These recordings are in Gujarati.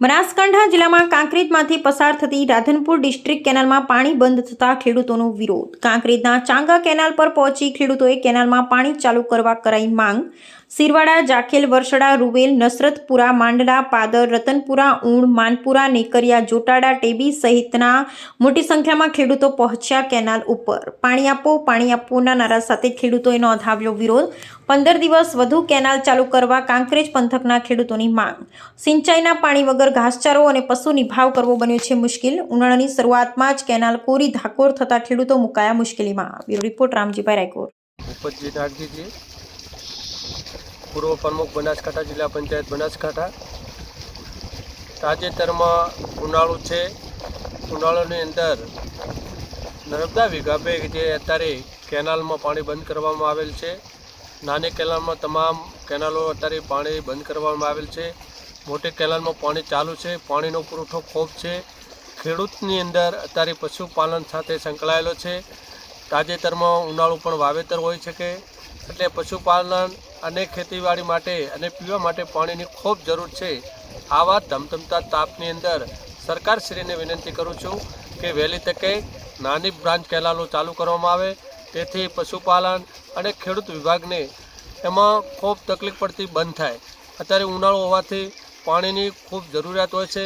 બનાસકાંઠા જિલ્લામાં કાંકરેજમાંથી પસાર થતી રાધનપુર ડિસ્ટ્રિક્ટ કેનાલમાં પાણી બંધ થતા ખેડૂતોનો વિરોધ. કાંકરેજના ચાંગા કેનાલ પર પહોંચી ખેડૂતોએ કેનાલમાં પાણી ચાલુ કરવા કરાઈ માંગ. સિરવાડા, જાખેલ, વરસડા, રૂવેલ, નસરતપુરા, માંડલા, પાદર, રતનપુરા ઊણ માનપુરા, નેકરિયા, જોટાડા, ટેબી સહિતના મોટી સંખ્યામાં ખેડૂતો પહોંચ્યા કેનાલ ઉપર. પાણી આપો, પાણી આપોના નારા સાથે ખેડૂતોએ નોંધાવ્યો વિરોધ. પંદર દિવસ વધુ કેનાલ ચાલુ કરવા કાંકરેજ પંથકના ખેડૂતોની માંગ. સિંચાઈના પાણી વગર ઘાસચારો અને પશુ નિભાવ કરવો બન્યો છે મુશ્કેલ. ઉનાળાની શરૂઆતમાં જ કેનાલ કોરી ધાકોર થતા ખેડૂતો મુકાયા મુશ્કેલીમાં. રિપોર્ટ, રામજીભાઈ રાયકોર. ભૂપતજી નાગજીજી પૂર્વ પ્રમુખ બનાસકાંઠા જિલ્લા પંચાયત બનાસકાંઠા. તાજેતરમાં ઉનાળો છે. ઉનાળાની અંદર નર્મદા વિભાગે જે અત્યારે કેનાલમાં પાણી બંધ કરવામાં આવેલ છે. નાની કેનાલમાં તમામ કેનાલો અત્યારે પાણી બંધ કરવામાં આવેલ છે. મોટી કેનાલમાં પાણી ચાલુ છે. પાણીનો પુરવઠો ખૂબ છે. ખેડૂતની અંદર અત્યારે પશુપાલન સાથે સંકળાયેલો છે. તાજેતરમાં ઉનાળું પણ વાવેતર હોઈ શકે. એટલે પશુપાલન અને ખેતીવાડી માટે અને પીવા માટે પાણીની ખૂબ જરૂર છે. આવા ધમધમતા તાપની અંદર સરકારશ્રીને વિનંતી કરું છું કે વહેલી તકે નાની બ્રાન્ચ કેલાલો ચાલુ કરવામાં આવે. તેથી પશુપાલન અને ખેડૂત વિભાગને એમાં ખૂબ તકલીફ પડતી બંધ થાય. અત્યારે ઉનાળો હોવાથી પાણીની ખૂબ જરૂરિયાત હોય છે.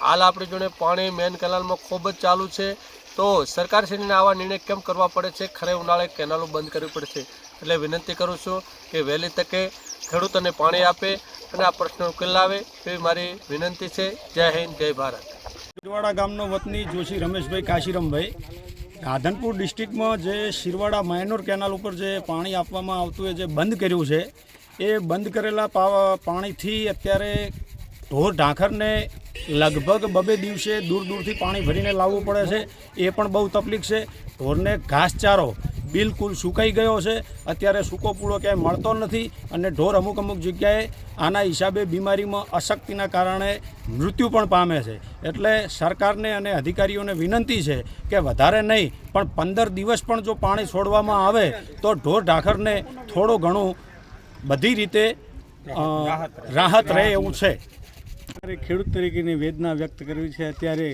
હાલ આપણી જોડે પાણી મેન કેનાલમાં ખૂબ જ ચાલુ છે. તો સરકારશ્રીને આવા નિર્ણય કેમ કરવા પડે છે? ખરે ઉનાળે કેનાલો બંધ કરવી પડશે એટલે વિનંતી કરું છું કે વહેલી તકે ખેડૂતોને પાણી આપે અને આ પ્રશ્ન ઉકેલ લાવે એવી મારી વિનંતી છે. જય હિન્દ, જય ભારત. શિરવાડા ગામનો વતની જોશી રમેશભાઈ કાશીરામભાઈ. રાધનપુર ડિસ્ટ્રિક્ટમાં જે શિરવાડા માયનોર કેનાલ ઉપર જે પાણી આપવામાં આવતું એ જે બંધ કર્યું છે, એ બંધ કરેલા પાણીથી અત્યારે ઢોર ઢાંખરને લગભગ બબે દિવસે દૂર દૂરથી પાણી ભરીને લાવવું પડે છે. એ પણ બહુ તકલીફ છે. ઢોરને ઘાસચારો બિલકુલ સુકાઈ ગયો છે. અત્યારે સૂકો પૂળો ક્યાંય મળતો નથી અને ઢોર અમુક અમુક જગ્યાએ આના હિસાબે બીમારીમાં અશક્તિના કારણે મૃત્યુ પણ પામે છે. એટલે સરકારને અને અધિકારીઓને વિનંતી છે કે વધારે નહીં, પણ પંદર દિવસ પણ જો પાણી છોડવામાં આવે તો ઢોર ઢાખરને થોડું ઘણું બધી રીતે રાહત રહે એવું છે. મારે ખેડૂત તરીકેની વેદના વ્યક્ત કરવી છે. અત્યારે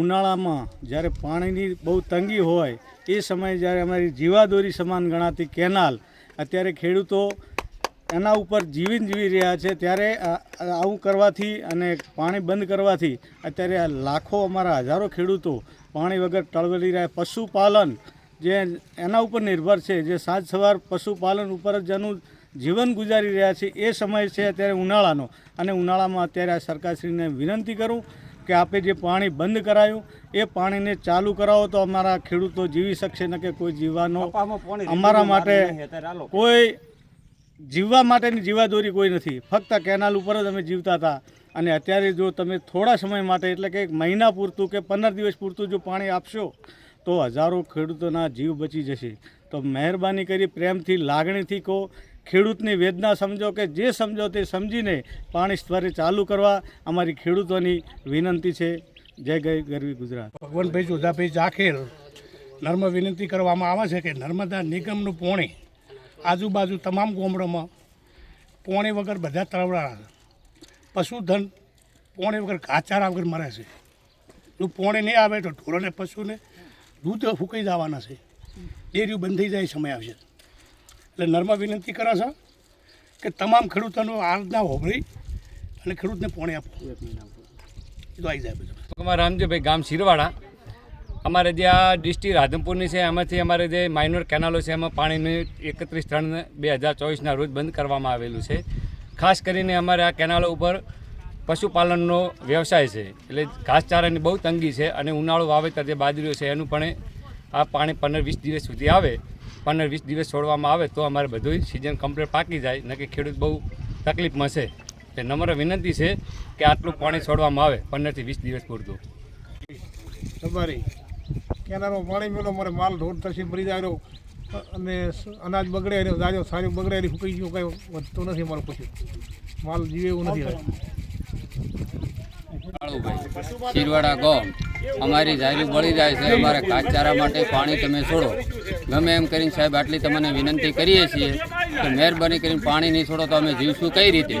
ઉનાળામાં જ્યારે પાણીની બહુ તંગી હોય, એ સમયે જ્યારે અમારી જીવાદોરી સમાન ગણાતી કેનાલ અત્યારે ખેડૂતો એના ઉપર જીવીને જીવી રહ્યા છે. ત્યારે આવું કરવાથી અને પાણી બંધ કરવાથી અત્યારે લાખો અમારા હજારો ખેડૂતો પાણી વગર ટળવલી રહ્યા. પશુપાલન જે એના ઉપર નિર્ભર છે. જે સાંજ સવાર પશુપાલન ઉપર જ જેનું જીવન ગુજારી રહ્યા છે. એ સમય છે અત્યારે ઉનાળાનો. અને ઉનાળામાં અત્યારે આ સરકારશ્રીને વિનંતી કરું કે આપે જે પાણી બંધ કરાયું એ પાણીને ચાલુ કરાવો તો અમારા ખેડૂતો જીવી શકશે ન કે કોઈ જીવવાનો અમારા માટે કોઈ જીવવા માટેની જીવાદોરી કોઈ નથી. ફક્ત કેનાલ ઉપર જ અમે જીવતા હતા. અને અત્યારે જો તમે થોડા સમય માટે એટલે કે એક મહિના પૂરતું કે પંદર દિવસ પૂરતું જો પાણી આપશો તો હજારો ખેડૂતોના જીવ બચી જશે. તો મહેરબાની કરી પ્રેમથી લાગણીથી કહો ખેડૂતની વેદના સમજો કે જે સમજો તે સમજીને પાણી સ્તરે ચાલુ કરવા અમારી ખેડૂતોની વિનંતી છે. જય ગઈ ગરવી ગુજરાત. ભગવાનભાઈ જોધાભાઈ જાખેર નર્મ વિનંતી કરવામાં આવે છે કે નર્મદા નિગમનું પોણી આજુબાજુ તમામ ગામડામાં પોણી વગર બધા તળવડા પશુધન પોણી વગર ઘાચારા વગર મરે છે. જો પોણી નહીં આવે તો ઢોરોને, પશુને દૂધ ફૂંકાઈ જવાના છે. ડેરીઓ બંધ થઈ જાય, સમય આવશે. એટલે નર્મ વિનંતી કરો છો કે તમામ ખેડૂતોનો આરાધના હોભળી અને ખેડૂતને પોણી આપવું એ તો આવી જાય બધું. અમારા રામજીભાઈ ગામ શિરવાડા. અમારે જે આ ડિસ્ટ્રિક્ટ રાધનપુરની છે એમાંથી અમારે જે માઇનોર કેનાલો છે, એમાં પાણીને એકત્રીસ ત્રણ બે હજાર ચોવીસના રોજ બંધ કરવામાં આવેલું છે. ખાસ કરીને અમારે આ કેનાલો ઉપર પશુપાલનનો વ્યવસાય છે, એટલે ઘાસચારાની બહુ તંગી છે અને ઉનાળો વાવેતર જે બાજરીઓ છે, એનું પણ આ પાણી પંદર વીસ દિવસ સુધી આવે. પંદર વીસ દિવસ છોડવામાં આવે તો અમારે બધું સિઝન કમ્પ્લીટ પાકી જાય. ન કે ખેડૂત બહુ તકલીફમાં છે તે નમ્ર વિનંતી છે કે આટલું પાણી છોડવામાં આવે પંદરથી વીસ દિવસ પૂરતું. તમારી કેનારો પાણી મેળો મારે માલ ઢોર થશે મરી જાય અને અનાજ બગડે રહ્યો, જાજો સારું બગડે રહ્યું ફૂકી ગયું, કંઈ વધતું નથી, મારું પછી માલ જીવે એવું નથી. શિરવાડા ગામ અમારી જાહેરી બળી જાય છે અમારે ઘાસચારા માટે પાણી તમે છોડો. ગમે એમ કરીને સાહેબ આટલી તમને વિનંતી કરીએ છીએ કે મહેરબાની કરીને પાણી નહીં છોડો તો અમે જીવશું કઈ રીતે?